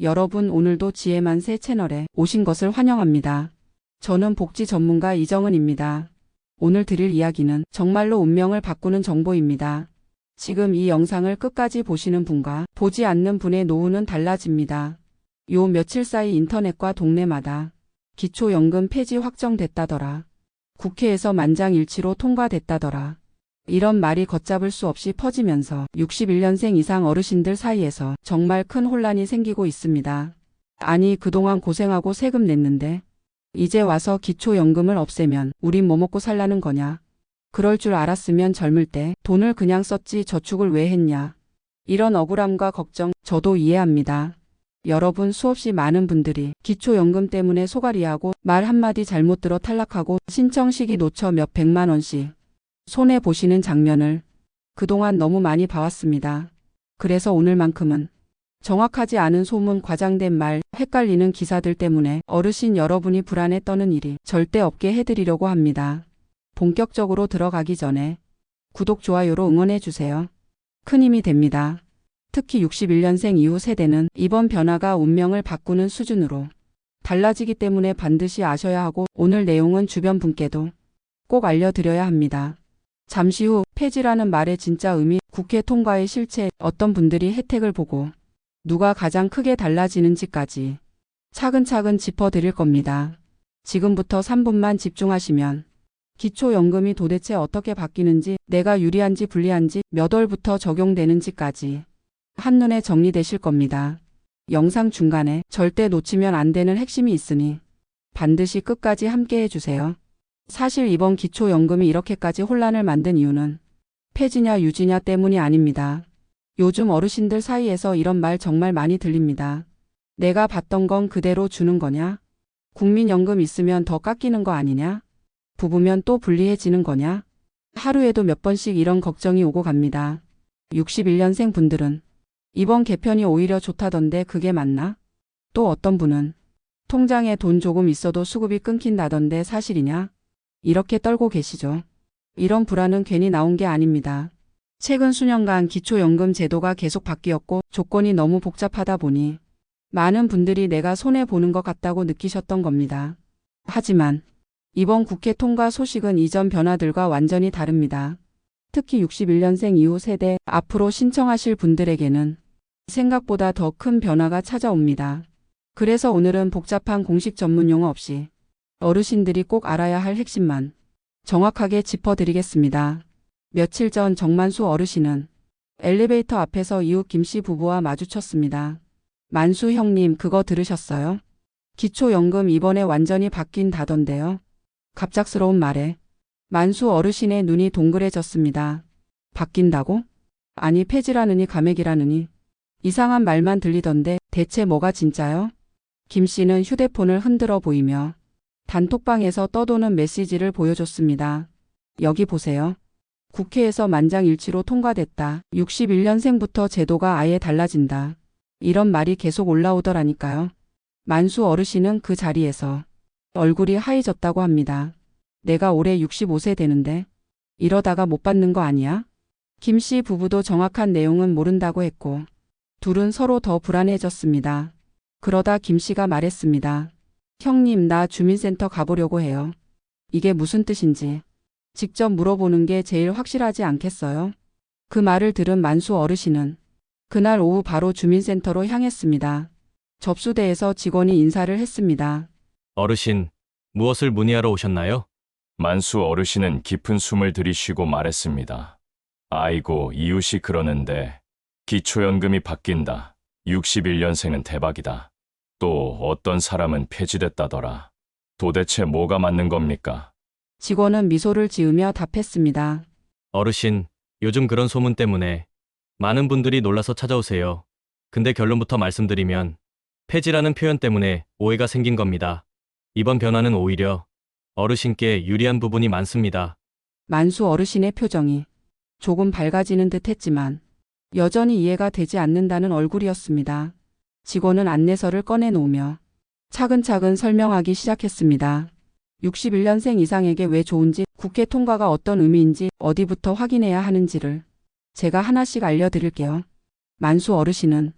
여러분 오늘도 지혜만 세 채널에 오신 것을 환영합니다. 저는 복지 전문가 이정은입니다. 오늘 드릴 이야기는 정말로 운명을 바꾸는 정보입니다. 지금 이 영상을 끝까지 보시는 분과 보지 않는 분의 노후는 달라집니다. 요 며칠 사이 인터넷과 동네마다 기초연금 폐지 확정됐다더라. 국회에서 만장일치로 통과됐다더라. 이런 말이 걷잡을 수 없이 퍼지면서 61년생 이상 어르신들 사이에서 정말 큰 혼란이 생기고 있습니다. 아니 그동안 고생하고 세금 냈는데 이제 와서 기초연금을 없애면 우린 뭐 먹고 살라는 거냐. 그럴 줄 알았으면 젊을 때 돈을 그냥 썼지 저축을 왜 했냐. 이런 억울함과 걱정 저도 이해합니다. 여러분 수없이 많은 분들이 기초연금 때문에 소갈이하고 말 한마디 잘못 들어 탈락하고 신청 시기 놓쳐 몇 백만 원씩 손해 보시는 장면을 그동안 너무 많이 봐왔습니다. 그래서 오늘만큼은 정확하지 않은 소문, 과장된 말, 헷갈리는 기사들 때문에 어르신 여러분이 불안에 떠는 일이 절대 없게 해드리려고 합니다. 본격적으로 들어가기 전에 구독, 좋아요로 응원해주세요. 큰 힘이 됩니다. 특히 61년생 이후 세대는 이번 변화가 운명을 바꾸는 수준으로 달라지기 때문에 반드시 아셔야 하고 오늘 내용은 주변 분께도 꼭 알려드려야 합니다. 잠시 후 폐지라는 말의 진짜 의미, 국회 통과의 실체, 어떤 분들이 혜택을 보고 누가 가장 크게 달라지는지까지 차근차근 짚어드릴 겁니다. 지금부터 3분만 집중하시면 기초연금이 도대체 어떻게 바뀌는지, 내가 유리한지 불리한지, 몇 월부터 적용되는지까지 한눈에 정리되실 겁니다. 영상 중간에 절대 놓치면 안 되는 핵심이 있으니 반드시 끝까지 함께 해주세요. 사실 이번 기초연금이 이렇게까지 혼란을 만든 이유는 폐지냐 유지냐 때문이 아닙니다. 요즘 어르신들 사이에서 이런 말 정말 많이 들립니다. 내가 받던 건 그대로 주는 거냐? 국민연금 있으면 더 깎이는 거 아니냐? 부부면 또 불리해지는 거냐? 하루에도 몇 번씩 이런 걱정이 오고 갑니다. 61년생 분들은 이번 개편이 오히려 좋다던데 그게 맞나? 또 어떤 분은 통장에 돈 조금 있어도 수급이 끊긴다던데 사실이냐? 이렇게 떨고 계시죠. 이런 불안은 괜히 나온 게 아닙니다. 최근 수년간 기초연금 제도가 계속 바뀌었고 조건이 너무 복잡하다 보니 많은 분들이 내가 손해보는 것 같다고 느끼셨던 겁니다. 하지만 이번 국회 통과 소식은 이전 변화들과 완전히 다릅니다. 특히 61년생 이후 세대 앞으로 신청하실 분들에게는 생각보다 더 큰 변화가 찾아옵니다. 그래서 오늘은 복잡한 공식 전문 용어 없이 어르신들이 꼭 알아야 할 핵심만 정확하게 짚어드리겠습니다. 며칠 전 정만수 어르신은 엘리베이터 앞에서 이웃 김씨 부부와 마주쳤습니다. 만수 형님 그거 들으셨어요? 기초연금 이번에 완전히 바뀐다던데요. 갑작스러운 말에 만수 어르신의 눈이 동그래졌습니다. 바뀐다고? 아니 폐지라느니 감액이라느니 이상한 말만 들리던데 대체 뭐가 진짜요? 김 씨는 휴대폰을 흔들어 보이며 단톡방에서 떠도는 메시지를 보여줬습니다. 여기 보세요. 국회에서 만장일치로 통과됐다. 61년생부터 제도가 아예 달라진다. 이런 말이 계속 올라오더라니까요. 만수 어르신은 그 자리에서 얼굴이 하얘졌다고 합니다. 내가 올해 65세 되는데 이러다가 못 받는 거 아니야? 김 씨 부부도 정확한 내용은 모른다고 했고 둘은 서로 더 불안해졌습니다. 그러다 김 씨가 말했습니다. 형님 나 주민센터 가보려고 해요. 이게 무슨 뜻인지 직접 물어보는 게 제일 확실하지 않겠어요? 그 말을 들은 만수 어르신은 그날 오후 바로 주민센터로 향했습니다. 접수대에서 직원이 인사를 했습니다. 어르신, 무엇을 문의하러 오셨나요? 만수 어르신은 깊은 숨을 들이쉬고 말했습니다. 아이고, 이웃이 그러는데 기초연금이 바뀐다. 61년생은 대박이다. 또 어떤 사람은 폐지됐다더라. 도대체 뭐가 맞는 겁니까? 직원은 미소를 지으며 답했습니다. 어르신, 요즘 그런 소문 때문에 많은 분들이 놀라서 찾아오세요. 근데 결론부터 말씀드리면 폐지라는 표현 때문에 오해가 생긴 겁니다. 이번 변화는 오히려 어르신께 유리한 부분이 많습니다. 만수 어르신의 표정이 조금 밝아지는 듯 했지만 여전히 이해가 되지 않는다는 얼굴이었습니다. 직원은 안내서를 꺼내놓으며 차근차근 설명하기 시작했습니다. 61년생 이상에게 왜 좋은지, 국회 통과가 어떤 의미인지, 어디부터 확인해야 하는지를 제가 하나씩 알려드릴게요. 만수 어르신은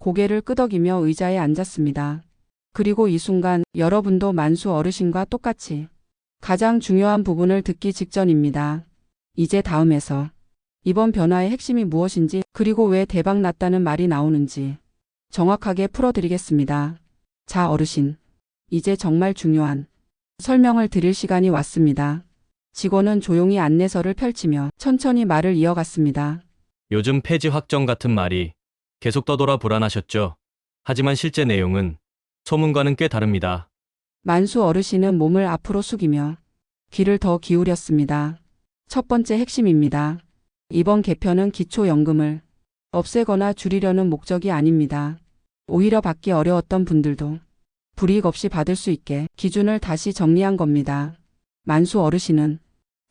고개를 끄덕이며 의자에 앉았습니다. 그리고 이 순간 여러분도 만수 어르신과 똑같이 가장 중요한 부분을 듣기 직전입니다. 이제 다음에서 이번 변화의 핵심이 무엇인지 그리고 왜 대박 났다는 말이 나오는지 정확하게 풀어드리겠습니다. 자, 어르신. 이제 정말 중요한 설명을 드릴 시간이 왔습니다. 직원은 조용히 안내서를 펼치며 천천히 말을 이어갔습니다. 요즘 폐지 확정 같은 말이 계속 떠돌아 불안하셨죠? 하지만 실제 내용은 소문과는 꽤 다릅니다. 만수 어르신은 몸을 앞으로 숙이며 귀를 더 기울였습니다. 첫 번째 핵심입니다. 이번 개편은 기초연금을 없애거나 줄이려는 목적이 아닙니다. 오히려 받기 어려웠던 분들도 불이익 없이 받을 수 있게 기준을 다시 정리한 겁니다. 만수 어르신은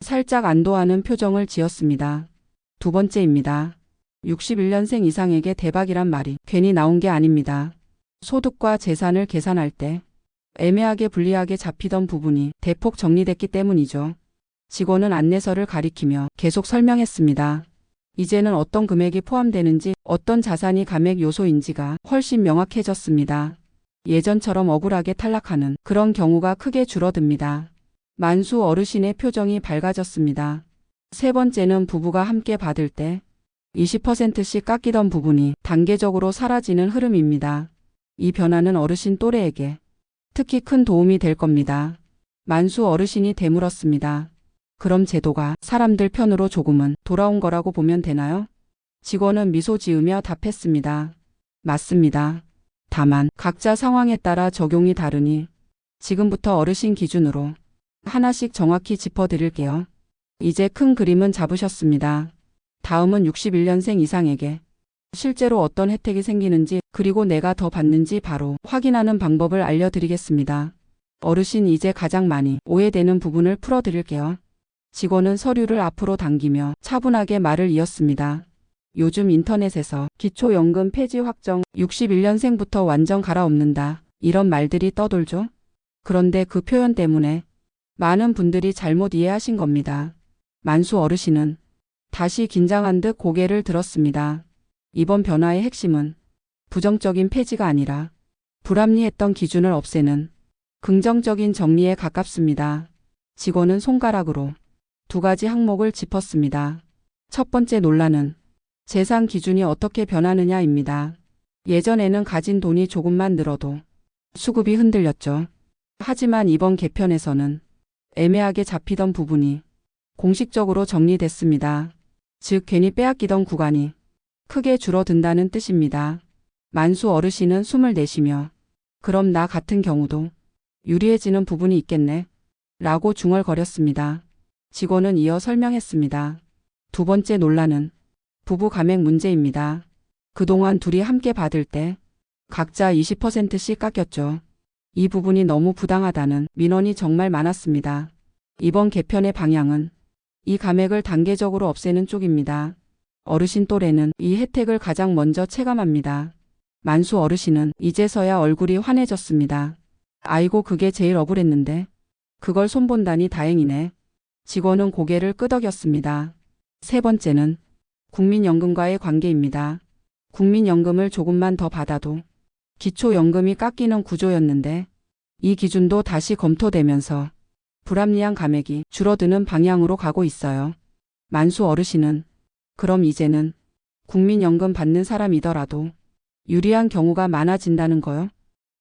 살짝 안도하는 표정을 지었습니다. 두 번째입니다. 61년생 이상에게 대박이란 말이 괜히 나온 게 아닙니다. 소득과 재산을 계산할 때 애매하게 불리하게 잡히던 부분이 대폭 정리됐기 때문이죠. 직원은 안내서를 가리키며 계속 설명했습니다. 이제는 어떤 금액이 포함되는지 어떤 자산이 감액 요소인지가 훨씬 명확해졌습니다. 예전처럼 억울하게 탈락하는 그런 경우가 크게 줄어듭니다. 만수 어르신의 표정이 밝아졌습니다. 세 번째는 부부가 함께 받을 때 20%씩 깎이던 부분이 단계적으로 사라지는 흐름입니다. 이 변화는 어르신 또래에게 특히 큰 도움이 될 겁니다. 만수 어르신이 되물었습니다. 그럼 제도가 사람들 편으로 조금은 돌아온 거라고 보면 되나요? 직원은 미소 지으며 답했습니다. 맞습니다. 다만 각자 상황에 따라 적용이 다르니 지금부터 어르신 기준으로 하나씩 정확히 짚어드릴게요. 이제 큰 그림은 잡으셨습니다. 다음은 61년생 이상에게 실제로 어떤 혜택이 생기는지 그리고 내가 더 받는지 바로 확인하는 방법을 알려드리겠습니다. 어르신 이제 가장 많이 오해되는 부분을 풀어드릴게요. 직원은 서류를 앞으로 당기며 차분하게 말을 이었습니다. 요즘 인터넷에서 기초연금 폐지 확정 61년생부터 완전 갈아엎는다. 이런 말들이 떠돌죠? 그런데 그 표현 때문에 많은 분들이 잘못 이해하신 겁니다. 만수 어르신은 다시 긴장한 듯 고개를 들었습니다. 이번 변화의 핵심은 부정적인 폐지가 아니라 불합리했던 기준을 없애는 긍정적인 정리에 가깝습니다. 직원은 손가락으로 두 가지 항목을 짚었습니다. 첫 번째 논란은 재산 기준이 어떻게 변하느냐입니다. 예전에는 가진 돈이 조금만 늘어도 수급이 흔들렸죠. 하지만 이번 개편에서는 애매하게 잡히던 부분이 공식적으로 정리됐습니다. 즉 괜히 빼앗기던 구간이 크게 줄어든다는 뜻입니다. 만수 어르신은 숨을 내쉬며 그럼 나 같은 경우도 유리해지는 부분이 있겠네. 라고 중얼거렸습니다. 직원은 이어 설명했습니다. 두 번째 논란은 부부 감액 문제입니다. 그동안 둘이 함께 받을 때 각자 20%씩 깎였죠. 이 부분이 너무 부당하다는 민원이 정말 많았습니다. 이번 개편의 방향은 이 감액을 단계적으로 없애는 쪽입니다. 어르신 또래는 이 혜택을 가장 먼저 체감합니다. 만수 어르신은 이제서야 얼굴이 환해졌습니다. 아이고 그게 제일 억울했는데 그걸 손본다니 다행이네. 직원은 고개를 끄덕였습니다. 세 번째는 국민연금과의 관계입니다. 국민연금을 조금만 더 받아도 기초연금이 깎이는 구조였는데 이 기준도 다시 검토되면서 불합리한 감액이 줄어드는 방향으로 가고 있어요. 만수 어르신은 그럼 이제는 국민연금 받는 사람이더라도 유리한 경우가 많아진다는 거요?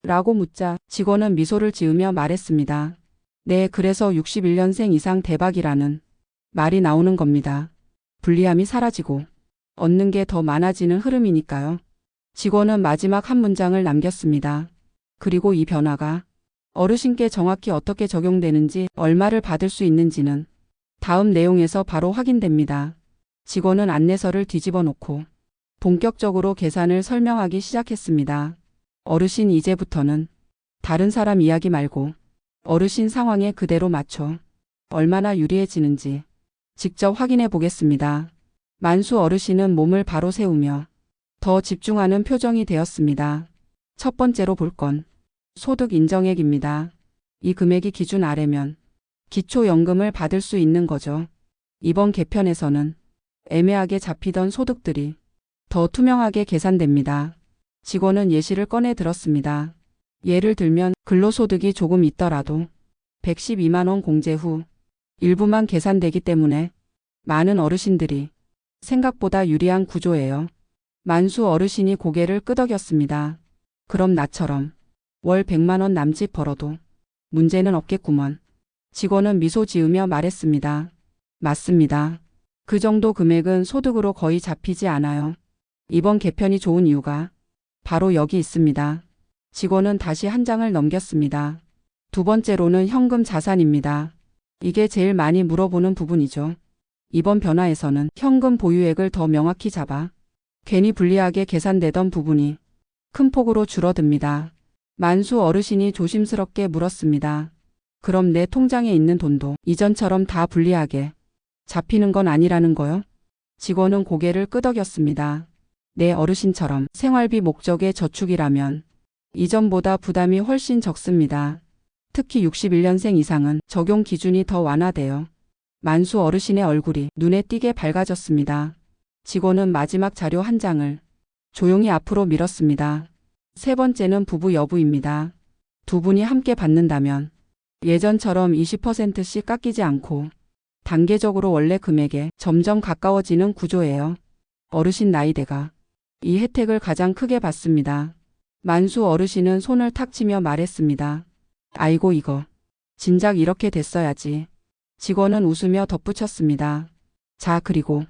라고 묻자 직원은 미소를 지으며 말했습니다. 네, 그래서 61년생 이상 대박이라는 말이 나오는 겁니다. 불리함이 사라지고 얻는 게 더 많아지는 흐름이니까요. 직원은 마지막 한 문장을 남겼습니다. 그리고 이 변화가 어르신께 정확히 어떻게 적용되는지 얼마를 받을 수 있는지는 다음 내용에서 바로 확인됩니다. 직원은 안내서를 뒤집어 놓고 본격적으로 계산을 설명하기 시작했습니다. 어르신 이제부터는 다른 사람 이야기 말고 어르신 상황에 그대로 맞춰 얼마나 유리해지는지 직접 확인해 보겠습니다. 만수 어르신은 몸을 바로 세우며 더 집중하는 표정이 되었습니다. 첫 번째로 볼 건 소득 인정액입니다. 이 금액이 기준 아래면 기초연금을 받을 수 있는 거죠. 이번 개편에서는 애매하게 잡히던 소득들이 더 투명하게 계산됩니다. 직원은 예시를 꺼내 들었습니다. 예를 들면 근로소득이 조금 있더라도 112만 원 공제 후 일부만 계산되기 때문에 많은 어르신들이 생각보다 유리한 구조예요. 만수 어르신이 고개를 끄덕였습니다. 그럼 나처럼 월 100만 원 남짓 벌어도 문제는 없겠구먼. 직원은 미소 지으며 말했습니다. 맞습니다. 그 정도 금액은 소득으로 거의 잡히지 않아요. 이번 개편이 좋은 이유가 바로 여기 있습니다. 직원은 다시 한 장을 넘겼습니다. 두 번째로는 현금 자산입니다. 이게 제일 많이 물어보는 부분이죠. 이번 변화에서는 현금 보유액을 더 명확히 잡아 괜히 불리하게 계산되던 부분이 큰 폭으로 줄어듭니다. 만수 어르신이 조심스럽게 물었습니다. 그럼 내 통장에 있는 돈도 이전처럼 다 불리하게 잡히는 건 아니라는 거요? 직원은 고개를 끄덕였습니다. 내 어르신처럼 생활비 목적의 저축이라면 이전보다 부담이 훨씬 적습니다. 특히 61년생 이상은 적용 기준이 더 완화되어 만수 어르신의 얼굴이 눈에 띄게 밝아졌습니다. 직원은 마지막 자료 한 장을 조용히 앞으로 밀었습니다. 세 번째는 부부 여부입니다. 두 분이 함께 받는다면 예전처럼 20%씩 깎이지 않고 단계적으로 원래 금액에 점점 가까워지는 구조예요. 어르신 나이대가 이 혜택을 가장 크게 받습니다. 만수 어르신은 손을 탁 치며 말했습니다. 아이고 이거. 진작 이렇게 됐어야지. 직원은 웃으며 덧붙였습니다. 자 그리고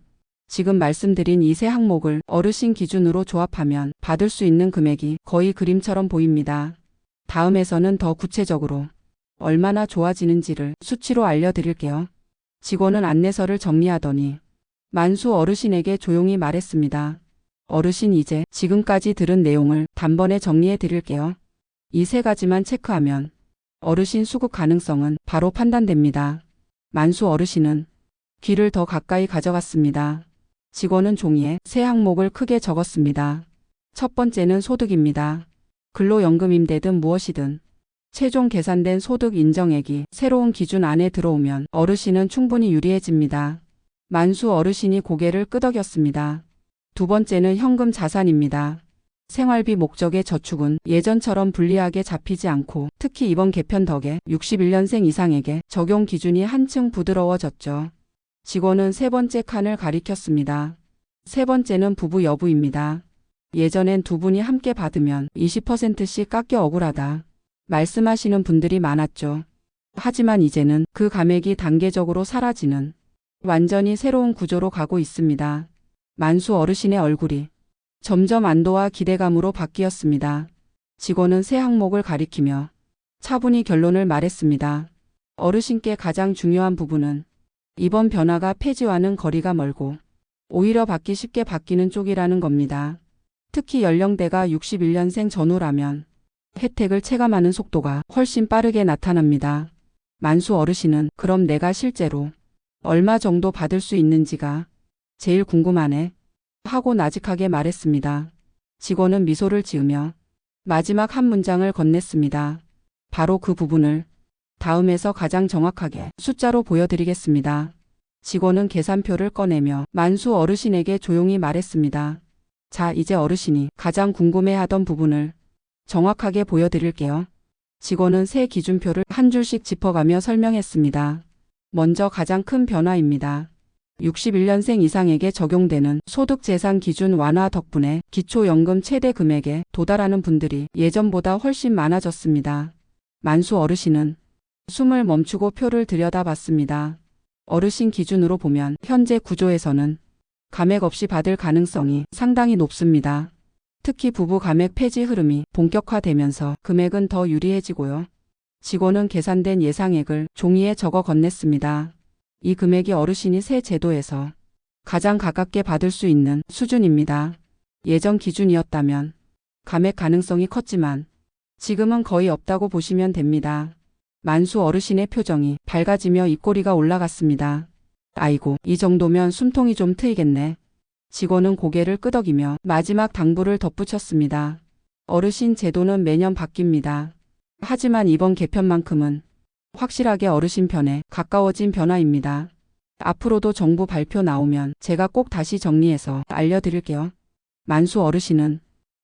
지금 말씀드린 이 세 항목을 어르신 기준으로 조합하면 받을 수 있는 금액이 거의 그림처럼 보입니다. 다음에서는 더 구체적으로 얼마나 좋아지는지를 수치로 알려드릴게요. 직원은 안내서를 정리하더니 만수 어르신에게 조용히 말했습니다. 어르신 이제 지금까지 들은 내용을 단번에 정리해 드릴게요. 이 세 가지만 체크하면 어르신 수급 가능성은 바로 판단됩니다. 만수 어르신은 귀를 더 가까이 가져갔습니다. 직원은 종이에 세 항목을 크게 적었습니다. 첫 번째는 소득입니다. 근로연금임대 든 무엇이든 최종 계산된 소득 인정액이 새로운 기준 안에 들어오면 어르신은 충분히 유리해집니다. 만수 어르신이 고개를 끄덕였습니다. 두 번째는 현금 자산입니다. 생활비 목적의 저축은 예전처럼 불리하게 잡히지 않고 특히 이번 개편 덕에 61년생 이상에게 적용 기준이 한층 부드러워졌죠. 직원은 세 번째 칸을 가리켰습니다. 세 번째는 부부 여부입니다. 예전엔 두 분이 함께 받으면 20%씩 깎여 억울하다. 말씀하시는 분들이 많았죠. 하지만 이제는 그 감액이 단계적으로 사라지는 완전히 새로운 구조로 가고 있습니다. 만수 어르신의 얼굴이 점점 안도와 기대감으로 바뀌었습니다. 직원은 새 항목을 가리키며 차분히 결론을 말했습니다. 어르신께 가장 중요한 부분은 이번 변화가 폐지와는 거리가 멀고 오히려 받기 쉽게 바뀌는 쪽이라는 겁니다. 특히 연령대가 61년생 전후라면 혜택을 체감하는 속도가 훨씬 빠르게 나타납니다. 만수 어르신은 그럼 내가 실제로 얼마 정도 받을 수 있는지가 제일 궁금하네. 하고 나직하게 말했습니다. 직원은 미소를 지으며 마지막 한 문장을 건넸습니다. 바로 그 부분을 다음에서 가장 정확하게 숫자로 보여드리겠습니다. 직원은 계산표를 꺼내며 만수 어르신에게 조용히 말했습니다. 자, 이제 어르신이 가장 궁금해하던 부분을 정확하게 보여드릴게요. 직원은 새 기준표를 한 줄씩 짚어가며 설명했습니다. 먼저 가장 큰 변화입니다. 61년생 이상에게 적용되는 소득재산 기준 완화 덕분에 기초연금 최대 금액에 도달하는 분들이 예전보다 훨씬 많아졌습니다. 만수 어르신은 숨을 멈추고 표를 들여다봤습니다. 어르신 기준으로 보면 현재 구조에서는 감액 없이 받을 가능성이 상당히 높습니다. 특히 부부 감액 폐지 흐름이 본격화되면서 금액은 더 유리해지고요. 직원은 계산된 예상액을 종이에 적어 건넸습니다. 이 금액이 어르신이 새 제도에서 가장 가깝게 받을 수 있는 수준입니다. 예전 기준이었다면 감액 가능성이 컸지만 지금은 거의 없다고 보시면 됩니다. 만수 어르신의 표정이 밝아지며 입꼬리가 올라갔습니다. 아이고, 이 정도면 숨통이 좀 트이겠네. 직원은 고개를 끄덕이며 마지막 당부를 덧붙였습니다. 어르신 제도는 매년 바뀝니다. 하지만 이번 개편만큼은 확실하게 어르신 편에 가까워진 변화입니다. 앞으로도 정부 발표 나오면 제가 꼭 다시 정리해서 알려드릴게요. 만수 어르신은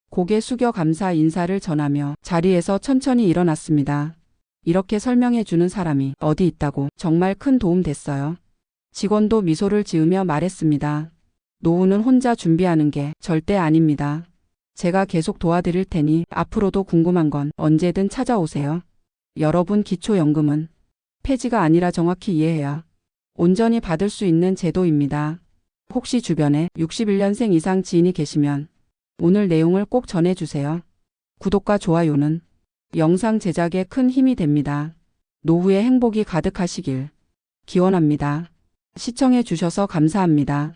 고개 숙여 감사 인사를 전하며 자리에서 천천히 일어났습니다. 이렇게 설명해 주는 사람이 어디 있다고 정말 큰 도움 됐어요. 직원도 미소를 지으며 말했습니다. 노후는 혼자 준비하는 게 절대 아닙니다. 제가 계속 도와드릴 테니 앞으로도 궁금한 건 언제든 찾아오세요. 여러분 기초연금은 폐지가 아니라 정확히 이해해야 온전히 받을 수 있는 제도입니다. 혹시 주변에 61년생 이상 지인이 계시면 오늘 내용을 꼭 전해주세요. 구독과 좋아요는 영상 제작에 큰 힘이 됩니다. 노후의 행복이 가득하시길 기원합니다. 시청해 주셔서 감사합니다.